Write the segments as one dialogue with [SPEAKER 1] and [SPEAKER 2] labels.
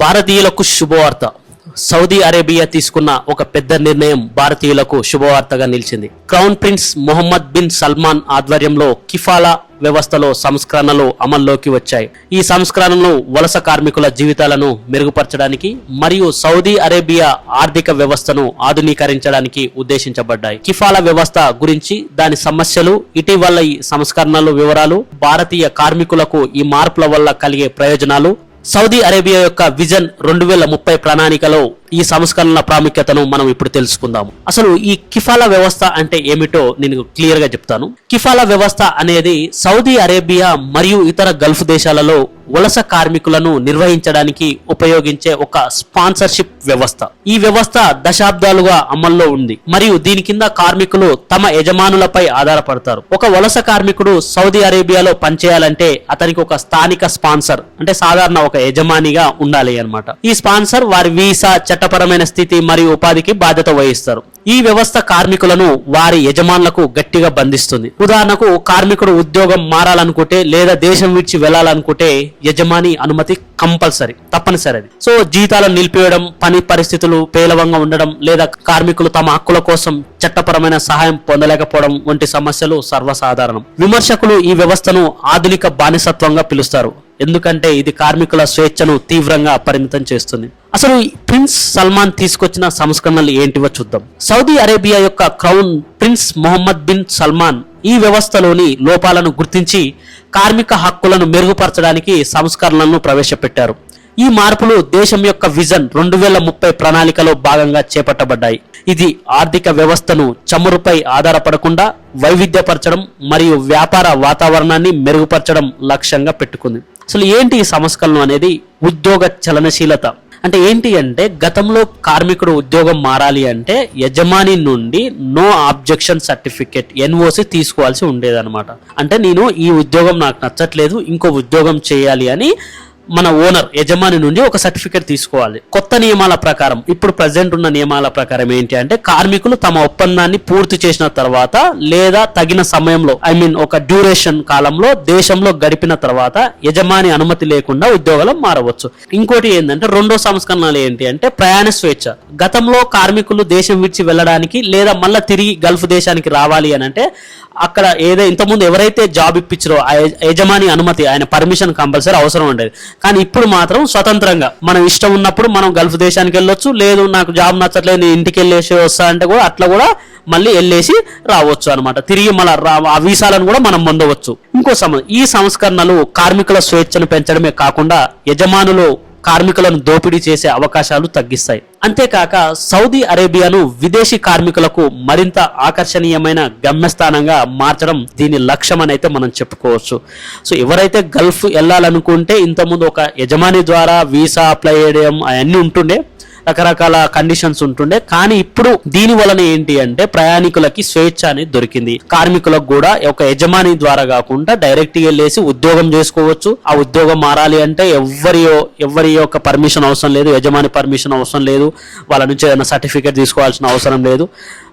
[SPEAKER 1] భారతీయులకు శుభవార్త. Saudi Arabia తీసుకున్న ఒక పెద్ద నిర్ణయం భారతీయులకు శుభవార్తగా నిలిచింది. Crown prince Mohammed bin Salman ఆధ్వర్యంలో కిఫాలా వ్యవస్థలో సంస్కరణలు అమల్లోకి వచ్చాయి. ఈ సంస్కరణలు వలస కార్మికుల జీవితాలను మెరుగుపరచడానికి మరియు సౌదీ అరేబియా ఆర్థిక వ్యవస్థను ఆధునీకరించడానికి ఉద్దేశించబడ్డాయి. కిఫాలా వ్యవస్థ గురించి దాని సమస్యలు ఇటీవల ఈ సంస్కరణలు వివరాలు భారతీయ కార్మికులకు ఈ మార్పుల వల్ల కలిగే ప్రయోజనాలు సౌదీ అరేబియా యొక్క విజన్ రెండు వేల ముప్పై ప్రణాళికలో ఈ సంస్కరణల ప్రాముఖ్యతను మనం ఇప్పుడు తెలుసుకుందాం అసలు ఈ కిఫాలా వ్యవస్థ అంటే ఏమిటో నేను క్లియర్గా చెప్తాను. కిఫాలా వ్యవస్థ అనేది సౌదీ అరేబియా మరియు ఇతర గల్ఫ్ దేశాలలో వలస కార్మికులను నిర్వహించడానికి ఉపయోగించే ఒక స్పాన్సర్షిప్ వ్యవస్థ. ఈ వ్యవస్థ దశాబ్దాలుగా అమల్లో ఉంది. మరియు దీని కింద కార్మికులు తమ యజమానులపై ఆధారపడతారు. ఒక వలస కార్మికుడు సౌదీ అరేబియాలో పనిచేయాలంటే అతనికి ఒక స్థానిక స్పాన్సర్ అంటే సాధారణ ఒక యజమానిగా ఉండాలి అనమాట ఈ స్పాన్సర్ వారి వీసా చట్టపరమైన స్థితి మరియు ఉపాధికి బాధ్యత వహిస్తారు. ఈ వ్యవస్థ కార్మికులను వారి యజమానులకు గట్టిగా బంధిస్తుంది. ఉదాహరణకు కార్మికుడు ఉద్యోగం మారాలనుకుంటే లేదా దేశం విడిచి వెళ్ళాలనుకుంటే యజమాని అనుమతి కంపల్సరీ తప్పనిసరి అది. సో జీతాలను నిలిపివేయడం పని పరిస్థితులు పేలవంగా ఉండడం లేదా కార్మికులు తమ హక్కుల కోసం చట్టపరమైన సహాయం పొందలేకపోవడం వంటి సమస్యలు సర్వసాధారణం. విమర్శకులు ఈ వ్యవస్థను ఆధునిక బానిసత్వంగా పిలుస్తారు. ఎందుకంటే ఇది కార్మికుల స్వేచ్ఛను తీవ్రంగా పరిమితం చేస్తుంది. అసలు ప్రిన్స్ సల్మాన్ తీసుకొచ్చిన సంస్కరణలు ఏంటివో చూద్దాం. సౌదీ అరేబియా యొక్క crown prince Mohammed bin Salman ఈ వ్యవస్థలోని లోపాలను గుర్తించి కార్మిక హక్కులను మెరుగుపరచడానికి సంస్కరణలను ప్రవేశపెట్టారు. ఈ మార్పులు దేశం యొక్క విజన్ రెండు వేల ముప్పై ప్రణాళికలో భాగంగా చేపట్టబడ్డాయి. ఇది ఆర్థిక వ్యవస్థను చమురుపై ఆధారపడకుండా వైవిధ్యపరచడం మరియు వ్యాపార వాతావరణాన్ని మెరుగుపరచడం లక్ష్యంగా పెట్టుకుంది. అసలు ఏంటి ఈ సంస్కరణ అనేది? ఉద్యోగ చలనశీలత. అంటే ఏంటి అంటే గతంలో కార్మికుడు ఉద్యోగం మారాలి అంటే యజమాని నుండి నో ఆబ్జెక్షన్ సర్టిఫికేట్ ఎన్ఓసి తీసుకోవాల్సి ఉండేదన్నమాట. అంటే నేను ఈ ఉద్యోగం నాకు నచ్చట్లేదు ఇంకో ఉద్యోగం చేయాలి అని మన ఓనర్ యజమాని నుండి ఒక సర్టిఫికేట్ తీసుకోవాలి. కొత్త నియమాల ప్రకారం ఇప్పుడు ప్రజెంట్ ఉన్న నియమాల ప్రకారం ఏంటి అంటే కార్మికులు తమ ఒప్పందాన్ని పూర్తి చేసిన తర్వాత లేదా తగిన సమయంలో ఐ మీన్ ఒక డ్యూరేషన్ కాలంలో దేశంలో గడిపిన తర్వాత యజమాని అనుమతి లేకుండా ఉద్యోగాలు మారవచ్చు. ఇంకోటి ఏంటంటే రెండో సంస్కరణలు ఏంటి అంటే ప్రయాణ స్వేచ్ఛ. గతంలో కార్మికులు దేశం విడిచి వెళ్ళడానికి లేదా మళ్ళీ తిరిగి గల్ఫ్ దేశానికి రావాలి అని అంటే అక్కడ ఏదో ఇంతకుముందు ఎవరైతే జాబ్ ఇప్పించారో ఆ యజమాని అనుమతి ఆయన పర్మిషన్ కంపల్సరీ అవసరం ఉండేది. కానీ ఇప్పుడు మాత్రం స్వతంత్రంగా. మనం ఇష్టం ఉన్నప్పుడు మనం గల్ఫ్ దేశానికి వెళ్ళొచ్చు లేదు నాకు జాబ్ నచ్చట్లేదు నేను ఇంటికి వెళ్ళేసి వస్తా అంటే కూడా అట్లా కూడా మళ్ళీ వెళ్ళేసి రావచ్చు అనమాట తిరిగి మళ్ళీ ఆ వీసాలను కూడా మనం పొందవచ్చు. ఇంకో సమ ఈ సంస్కరణలు కార్మికుల స్వేచ్ఛను పెంచడమే కాకుండా యజమానులు కార్మికులను దోపిడీ చేసే అవకాశాలు తగ్గిస్తాయి. అంతేకాక సౌదీ అరేబియాను విదేశీ కార్మికులకు మరింత ఆకర్షణీయమైన గమ్యస్థానంగా మార్చడం దీని లక్ష్యం అయితే మనం చెప్పుకోవచ్చు. సో ఎవరైతే గల్ఫ్ వెళ్ళాలనుకుంటే ఇంతకుముందు ఒక యజమాని ద్వారా వీసా అప్లై చేయడం అవన్నీ ఉంటుండే. రకరకాల కండిషన్స్ ఉంటుండే. కానీ ఇప్పుడు దీని వలన ఏంటి అంటే ప్రయాణికులకి స్వేచ్ఛ అనేది దొరికింది. కార్మికులకు కూడా ఒక యజమాని ద్వారా కాకుండా డైరెక్ట్గా వెళ్ళేసి ఉద్యోగం చేసుకోవచ్చు. ఆ ఉద్యోగం మారాలి అంటే ఎవరి ఎవరి యొక్క పర్మిషన్ అవసరం లేదు. యజమాని పర్మిషన్ అవసరం లేదు. వాళ్ళ నుంచి ఏదైనా సర్టిఫికేట్ తీసుకోవాల్సిన అవసరం లేదు.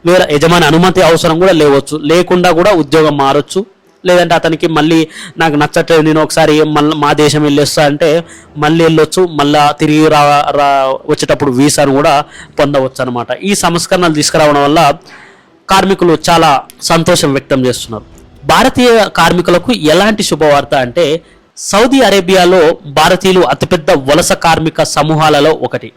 [SPEAKER 1] వేరే యజమాని అనుమతి అవసరం కూడా లేవచ్చు. లేకుండా కూడా ఉద్యోగం మారొచ్చు. లేదంటే అతనికి మళ్ళీ నాకు నచ్చట్లేదు నేను ఒకసారి మళ్ళీ మా దేశం వెళ్ళొస్తా అంటే మళ్ళీ వెళ్ళొచ్చు మళ్ళా తిరిగి రా రా వచ్చేటప్పుడు వీసాను కూడా పొందవచ్చు అనమాట ఈ సంస్కరణలు తీసుకురావడం వల్ల కార్మికులు చాలా సంతోషం వ్యక్తం చేస్తున్నారు. భారతీయ కార్మికులకు ఎలాంటి శుభవార్త అంటే సౌదీ అరేబియాలో భారతీయులు అతిపెద్ద వలస కార్మిక సమూహాలలో ఒకటి.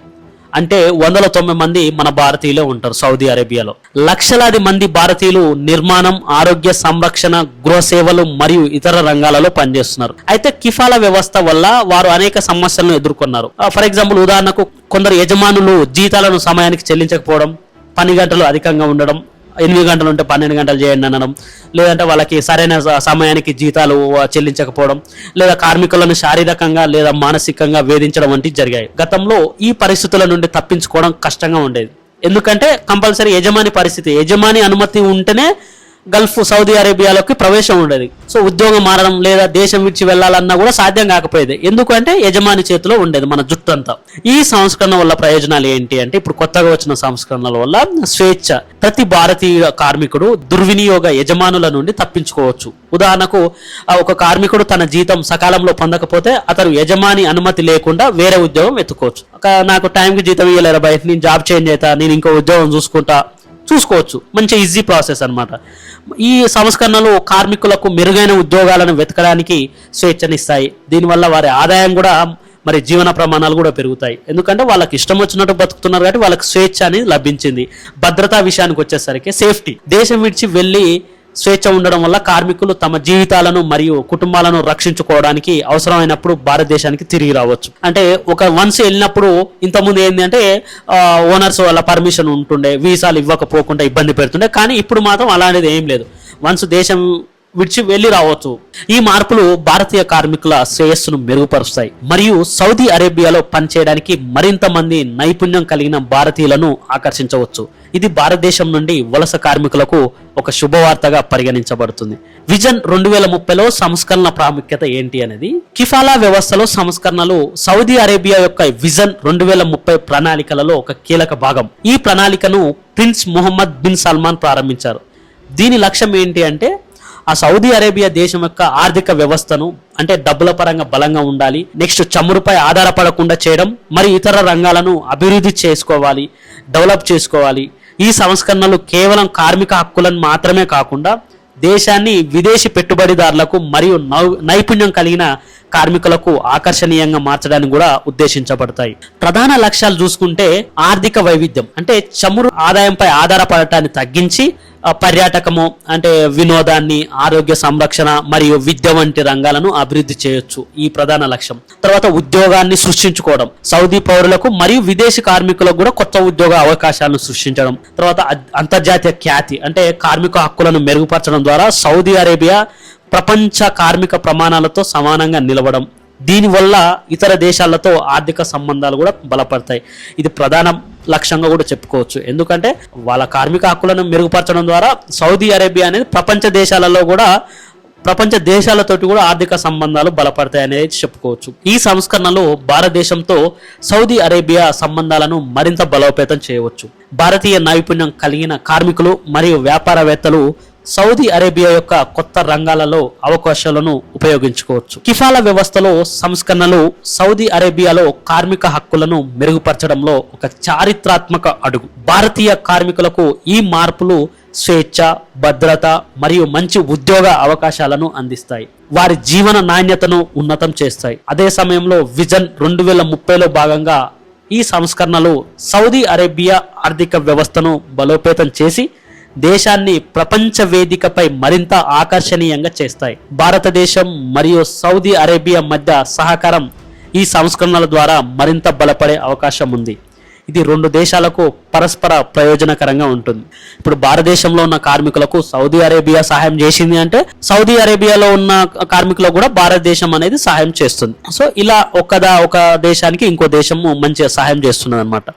[SPEAKER 1] అంటే వందల తొంభై మంది మన భారతీయులే ఉంటారు సౌదీ అరేబియాలో. లక్షలాది మంది భారతీయులు నిర్మాణం ఆరోగ్య సంరక్షణ గృహ సేవలు మరియు ఇతర రంగాలలో పనిచేస్తున్నారు. అయితే కిఫాలా వ్యవస్థ వల్ల వారు అనేక సమస్యలను ఎదుర్కొన్నారు. ఫర్ ఎగ్జాంపుల్ ఉదాహరణకు కొందరు యజమానులు జీతాలను సమయానికి చెల్లించకపోవడం పని గంటలు అధికంగా ఉండడం ఎనిమిది గంటలు ఉంటే పన్నెండు గంటలు చేయండి అనడం లేదంటే వాళ్ళకి సరైన సమయానికి జీతాలు చెల్లించకపోవడం లేదా కార్మికులను శారీరకంగా లేదా మానసికంగా వేధించడం వంటివి జరిగాయి. గతంలో ఈ పరిస్థితుల నుండి తప్పించుకోవడం కష్టంగా ఉండేది. ఎందుకంటే కంపల్సరీ యజమాని పరిస్థితి. యజమాని అనుమతి ఉంటేనే గల్ఫ్ సౌదీ అరేబియాలోకి ప్రవేశం ఉండేది. సో ఉద్యోగం మారడం లేదా దేశం విడిచి వెళ్ళాలన్నా కూడా సాధ్యం కాకపోయేది. ఎందుకంటే యజమాని చేతిలో ఉండేది మన జుట్టు అంతా ఈ సంస్కరణ వల్ల ప్రయోజనాలు ఏంటి అంటే ఇప్పుడు కొత్తగా వచ్చిన సంస్కరణల వల్ల స్వేచ్ఛ. ప్రతి భారతీయ కార్మికుడు దుర్వినియోగ యజమానుల నుండి తప్పించుకోవచ్చు. ఉదాహరణకు ఆ ఒక కార్మికుడు తన జీతం సకాలంలో పొందకపోతే అతను యజమాని అనుమతి లేకుండా వేరే ఉద్యోగం వెతుకోవచ్చు నాకు టైంకి జీతం ఇవ్వలేరు బయట? నేను జాబ్ చేంజ్ అవుతా నేను ఇంకో ఉద్యోగం చూసుకుంటా. చూసుకోవచ్చు. మంచి ఈజీ ప్రాసెస్ అన్నమాట. ఈ సంస్కరణలు కార్మికులకు మెరుగైన ఉద్యోగాలను వెతకడానికి స్వేచ్ఛనిస్తాయి. దీనివల్ల వారి ఆదాయం కూడా మరి జీవన ప్రమాణాలు కూడా పెరుగుతాయి. ఎందుకంటే వాళ్ళకి ఇష్టం వచ్చినట్టు బతుకుతున్నారు కాబట్టి వాళ్ళకి స్వేచ్ఛ అనేది లభించింది. భద్రతా విషయానికి వచ్చేసరికి సేఫ్టీ దేశం విడిచి వెళ్ళి స్వేచ్ఛ ఉండడం వల్ల కార్మికులు తమ జీవితాలను మరియు కుటుంబాలను రక్షించుకోవడానికి అవసరమైనప్పుడు భారతదేశానికి తిరిగి రావచ్చు. అంటే ఒక వన్స్ వెళ్ళినప్పుడు ఇంతకుముందు ఏంటి అంటే ఓనర్స్ వాళ్ళ పర్మిషన్ ఉంటుండే వీసాలు ఇవ్వకపోకుండా ఇబ్బంది పెడుతుండే కానీ ఇప్పుడు మాత్రం అలాంటిది ఏం లేదు. వన్స్ దేశం విడిచి వెళ్ళి రావచ్చు. ఈ మార్పులు భారతీయ కార్మికుల శ్రేయస్సును మెరుగుపరుస్తాయి. మరియు సౌదీ అరేబియాలో పనిచేయడానికి మరింత మంది నైపుణ్యం కలిగిన భారతీయులను ఆకర్షించవచ్చు. ఇది భారతదేశం నుండి వలస కార్మికులకు ఒక శుభవార్తగా పరిగణించబడుతుంది. విజన్ రెండు వేల ముప్పైలో సంస్కరణ ప్రాముఖ్యత ఏంటి అనేది? కిఫాలా వ్యవస్థలో సంస్కరణలు సౌదీ అరేబియా యొక్క విజన్ రెండు వేల ముప్పై ప్రణాళికలలో ఒక కీలక భాగం. ఈ ప్రణాళికను ప్రిన్స్ మొహమ్మద్ బిన్ సల్మాన్ ప్రారంభించారు. దీని లక్ష్యం ఏంటి అంటే ఆ సౌదీ అరేబియా దేశం యొక్క ఆర్థిక వ్యవస్థను అంటే డబ్బుల పరంగా బలంగా ఉండాలి. నెక్స్ట్ చమురుపై ఆధారపడకుండా చేయడం మరి ఇతర రంగాలను అభివృద్ధి చేసుకోవాలి డెవలప్ చేసుకోవాలి. ఈ సంస్కరణలు కేవలం కార్మిక హక్కులను మాత్రమే కాకుండా దేశాన్ని విదేశీ పెట్టుబడిదారులకు మరియు నౌ- నైపుణ్యం కలిగిన కార్మికులకు ఆకర్షణీయంగా మార్చడానికి కూడా ఉద్దేశించబడతాయి. ప్రధాన లక్ష్యాలు చూసుకుంటే ఆర్థిక వైవిధ్యం. అంటే చమురు ఆదాయంపై ఆధారపడటాన్ని తగ్గించి పర్యాటకము అంటే వినోదాన్ని ఆరోగ్య సంరక్షణ మరియు విద్య వంటి రంగాలను అభివృద్ధి చేయొచ్చు. ఈ ప్రధాన లక్ష్యం. తర్వాత ఉద్యోగాన్ని సృష్టించుకోవడం. సౌదీ పౌరులకు మరియు విదేశీ కార్మికులకు కూడా కొత్త ఉద్యోగ అవకాశాలను సృష్టించడం. తర్వాత అంతర్జాతీయ ఖ్యాతి అంటే కార్మిక హక్కులను మెరుగుపరచడం ద్వారా సౌదీ అరేబియా ప్రపంచ కార్మిక ప్రమాణాలతో సమానంగా నిలవడం దీనివల్ల ఇతర దేశాలతో ఆర్థిక సంబంధాలు కూడా బలపడతాయి. ఇది ప్రధాన లక్ష్యంగా కూడా చెప్పుకోవచ్చు. ఎందుకంటే వాళ్ళ కార్మిక హక్కులను మెరుగుపరచడం ద్వారా సౌదీ అరేబియా అనేది ప్రపంచ దేశాలలో కూడా ప్రపంచ దేశాలతోటి కూడా ఆర్థిక సంబంధాలు బలపడతాయి అనేది చెప్పుకోవచ్చు. ఈ సంస్కరణలు భారతదేశంతో సౌదీ అరేబియా సంబంధాలను మరింత బలోపేతం చేయవచ్చు. భారతీయ నైపుణ్యం కలిగిన కార్మికులు మరియు వ్యాపారవేత్తలు సౌదీ అరేబియా యొక్క కొత్త రంగాలలో అవకాశాలను ఉపయోగించుకోవచ్చు. కిఫాలా వ్యవస్థలో సంస్కరణలు సౌదీ అరేబియాలో కార్మిక హక్కులను మెరుగుపరచడంలో ఒక చారిత్రాత్మక అడుగు. భారతీయ కార్మికులకు ఈ మార్పులు స్వేచ్ఛ భద్రత మరియు మంచి ఉద్యోగ అవకాశాలను అందిస్తాయి. వారి జీవన నాణ్యతను ఉన్నతం చేస్తాయి. అదే సమయంలో విజన్ రెండు వేల ముప్పైలో భాగంగా ఈ సంస్కరణలు సౌదీ అరేబియా ఆర్థిక వ్యవస్థను బలోపేతం చేసి దేశాన్ని ప్రపంచ వేదికపై మరింత ఆకర్షణీయంగా చేస్తాయి. భారతదేశం మరియు సౌదీ అరేబియా మధ్య సహకారం ఈ సంస్కరణల ద్వారా మరింత బలపడే అవకాశం ఉంది. ఇది రెండు దేశాలకు పరస్పర ప్రయోజనకరంగా ఉంటుంది. ఇప్పుడు భారతదేశంలో ఉన్న కార్మికులకు సౌదీ అరేబియా సహాయం చేసింది అంటే సౌదీ అరేబియాలో ఉన్న కార్మికులకు కూడా భారతదేశం అనేది సహాయం చేస్తుంది. సో ఇలా ఒకదా ఒక దేశానికి ఇంకో దేశము మంచిగా సహాయం చేస్తున్నది అనమాట